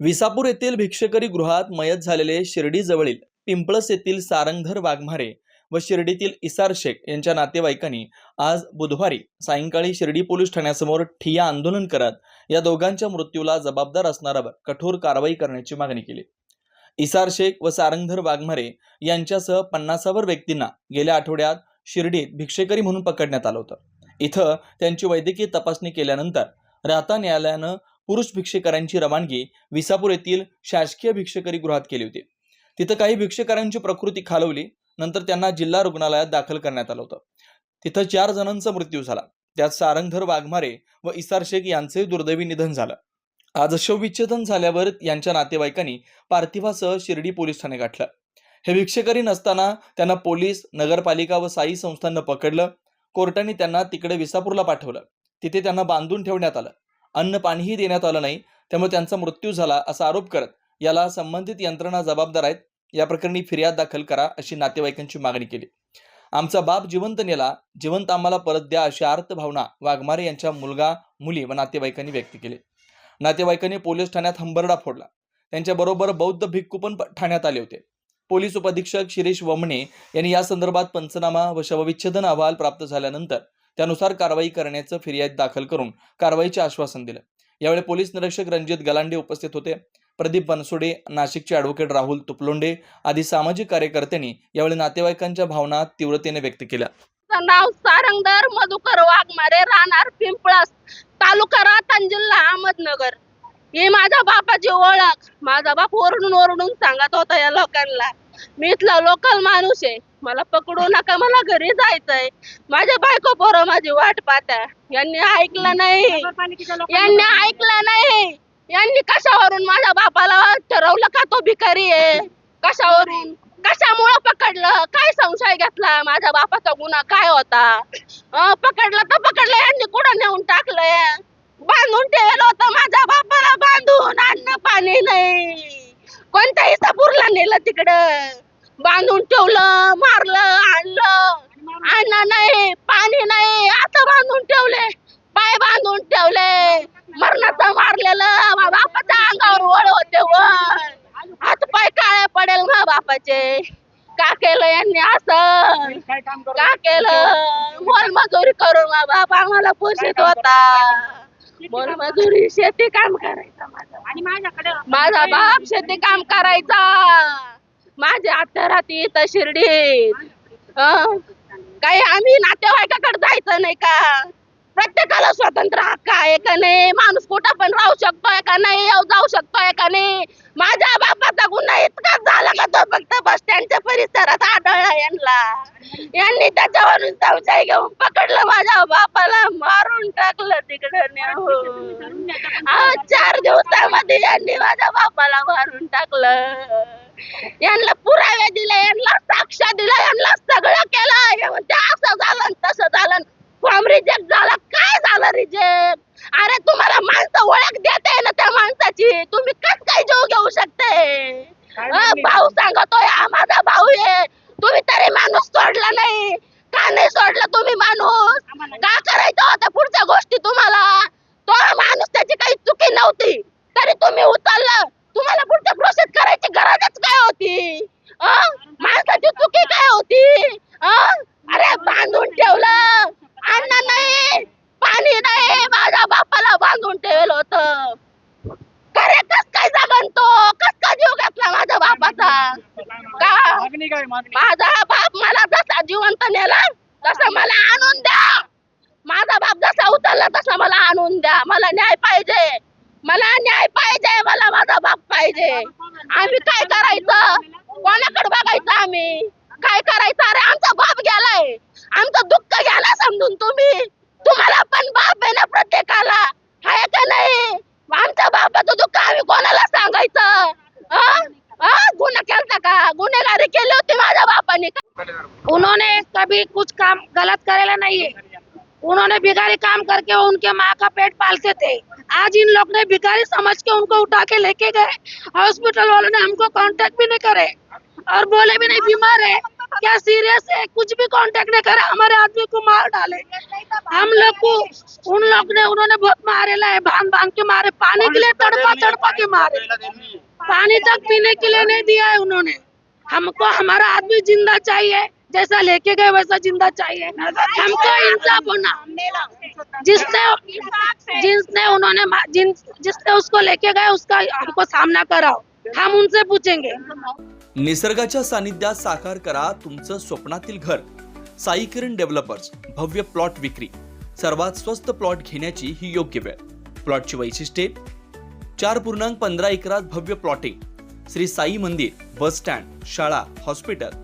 विसापूर येथील भिक्षकरी गृहात मयत झालेले शिर्डी जवळील पिंपळस येथील सारंगधर वाघमारे व शिर्डीतील इसार शेख यांच्या नातेवाईकांनी आज बुधवारी सायंकाळी शिर्डी पोलीस ठाण्यासमोर ठिया आंदोलन करत या दोघांच्या मृत्यूला जबाबदार असणाऱ्यावर कठोर कारवाई करण्याची मागणी केली. इसार शेख व सारंगधर वाघमारे यांच्यासह पन्नासावर व्यक्तींना गेल्या आठवड्यात शिर्डीत भिक्षेकरी म्हणून पकडण्यात आलं होतं. इथं त्यांची वैद्यकीय तपासणी केल्यानंतर राहता न्यायालयानं पुरुष भिक्षेकरांची रवानगी विसापूर येथील शासकीय भिक्षेकरी गृहात केली होती. तिथं काही भिक्षेकरांची प्रकृती खालवली नंतर त्यांना जिल्हा रुग्णालयात दाखल करण्यात आलं होतं. तिथं चार जणांचा मृत्यू झाला. त्यात सारंगधर वाघमारे व इसार शेख यांचंही दुर्दैवी निधन झालं. आज शवविच्छेदन झाल्यावर यांच्या नातेवाईकांनी पार्थिवासह शिर्डी पोलीस ठाणे गाठलं. हे भिक्षेकरी नसताना त्यांना पोलीस नगरपालिका व साई संस्थांना पकडलं. कोर्टाने त्यांना तिकडे विसापूरला पाठवलं. तिथे त्यांना बांधून ठेवण्यात आलं. अन्न पाणीही देण्यात आलं नाही त्यामुळे त्यांचा मृत्यू झाला असा आरोप करत याला संबंधित यंत्रणा जबाबदार आहेत या प्रकरणी फिर्याद दाखल करा अशी नातेवाईकांची मागणी केली. आमचा बाप जिवंत नेला जिवंत आम्हाला परत द्या अशी आर्त भावना वाघमारे यांच्या मुलगा मुली व नातेवाईकांनी व्यक्त केली. नातेवाईकांनी पोलीस ठाण्यात हंबरडा फोडला. त्यांच्याबरोबर बौद्ध भिक्खू पण ठाण्यात आले होते. पोलीस उपअधीक्षक शिरीष वमणे यांनी या संदर्भात पंचनामा व शवविच्छेदन अहवाल प्राप्त झाल्यानंतर त्यानुसार कारवाई करण्याचं फिर्याद दाखल करून कारवाईचे आश्वासन दिलं. यावेळी पोलीस निरीक्षक रणजित गलांडे उपस्थित होते. प्रदीप बनसोडे नाशिकचे ॲडव्होकेट राहुल तुपलोंडे आदी सामाजिक कार्यकर्त्यांनी यावेळी नातेवाईकांच्या भावना तीव्रतेने व्यक्त केल्या. नाव सारंगधर मधुकर वाघमारे राहणार पिंपळस तालुका रातन जिल्हा अहमदनगर. ही माझ्या बापाची ओळख. माझा बाप ओरडून ओरडून सांगत होता या लोकांना मी इथला लोकल माणूस आहे. मला पकडू नका. मला घरी जायचंय. माझ्या बायको पोरं माझी वाट पाहत्या यांनी ऐकलं नाही. यांनी ऐकलं नाही. यांनी कशावरून माझ्या बापाला ठरवलं का तो भिकारी आहे? कशावरून? कशामुळं पकडलं? काय संशय घेतला? माझ्या बापाचा गुन्हा काय होता? पकडलं तर पकडलं यांनी कुठं नेऊन टाकलंय? बांधून ठेवलं होतं माझ्या बापाला बांधून अन्न पाणी नाही. कोणत्या इसापूरला नेलं तिकडं. बांधून ठेवलं मारलं आणलं. अन्न नाही पाणी नाही आता बांधून ठेवले. पाय बांधून ठेवले. मरणाचं मारलेलं माझ्या बापाच्या अंगावर वळ होते वळ. हात पाय काळे पडेल मा बापाचे. का केलं यांनी असं? का केलं? मोलमजुरी करून मा बाप आम्हाला पोषित होता. मोलमजुरी शेती काम करायचा माझा. आणि माझ्याकडे माझा बाप शेती काम करायचा. माझी आत्या राहते इथं शिर्डीत? काही आम्ही नातेवाईकाकडे जायचं नाही का? प्रत्येकाला स्वतंत्र हक्क आहे का नाही? माणूस कुठं पण राहू शकतोय का नाही? जाऊ शकतोय का नाही? माझ्या बापाचा गुन्हा इतकाच झाला का तो फक्त बस स्टँडच्या परिसरात आढळला यांना. यांनी त्याच्यावरून संशय घेऊन पकडलं माझ्या बापाला मारून टाकलं तिकडं हो. चार दिवसामध्ये यांनी माझ्या बापाला मारून टाकलं. यांना पुरावे दिले यांना साक्ष दिलं यांना सगळं केलं. म्हणजे असं झालं तसं झालं. फॉर्म रिजेक्ट झाला? काय झालं रिजेक्ट अरे तुम्हाला माणसं ओळख दे ना त्या माणसाची तुम्ही कस काय जीव घेऊ शकते काय अं, मागणी? भाऊ सांगतोय आम्हाला का माझा बाप मला जसा जिवंत नेला तसा मला आणून द्या. माझा बाप जसा उतरला तसा मला आणून द्या. मला न्याय पाहिजे. मला न्याय पाहिजे. मला माझा बाप पाहिजे. आम्ही काय करायचं? कोणाकडे बघायचं आम्ही? काय करायचं? अरे आमचा बाप गेलाय. आमचं दुःख घ्यायला समजून तुम्ही. तुम्हाला पण बाप आहे ना प्रत्येकाला. थे। आज इन लोग ने भिखारी समझ के उनको उठा के लेके गए। हॉस्पिटल वालों ने हमको कांटेक्ट भी नहीं करे और बोले भी नहीं बीमार है। क्या सीरियस है? कुछ भी कांटेक्ट नहीं करे। हमारे आदमी को मार डाले। हम लोग को उन लोग ने उन्होंने बहुत मारे लाए भाँग भाँग के मारे। पानी के लिए तड़पा तड़पा के मारे। पानी तक पीने के लिए नहीं दिया है उन्होंने। हमको हमारा आदमी ज़िंदा चाहिए। जैसा लेके गए वैसा जिंदा चाहिए हमको इंसाफ होना जिसने जिसने उन्होंने जिन जिसने उसको लेके गए उसका हमको सामना कराओ हो. हम उनसे पूछेंगे. निसर्गाच्या सानिध्यात साकार करा तुमचं स्वप्नातील घर. साई किरण डेव्हलपर्स भव्य प्लॉट विक्री. सर्वात स्वस्त प्लॉट घेण्याची ही योग्य वेळ. प्लॉटची वैशिष्ट्ये. चार पूर्णांक पंधरा एकरात भव्य प्लॉटिंग. श्री साई मंदिर बस स्टँड शाळा हॉस्पिटल.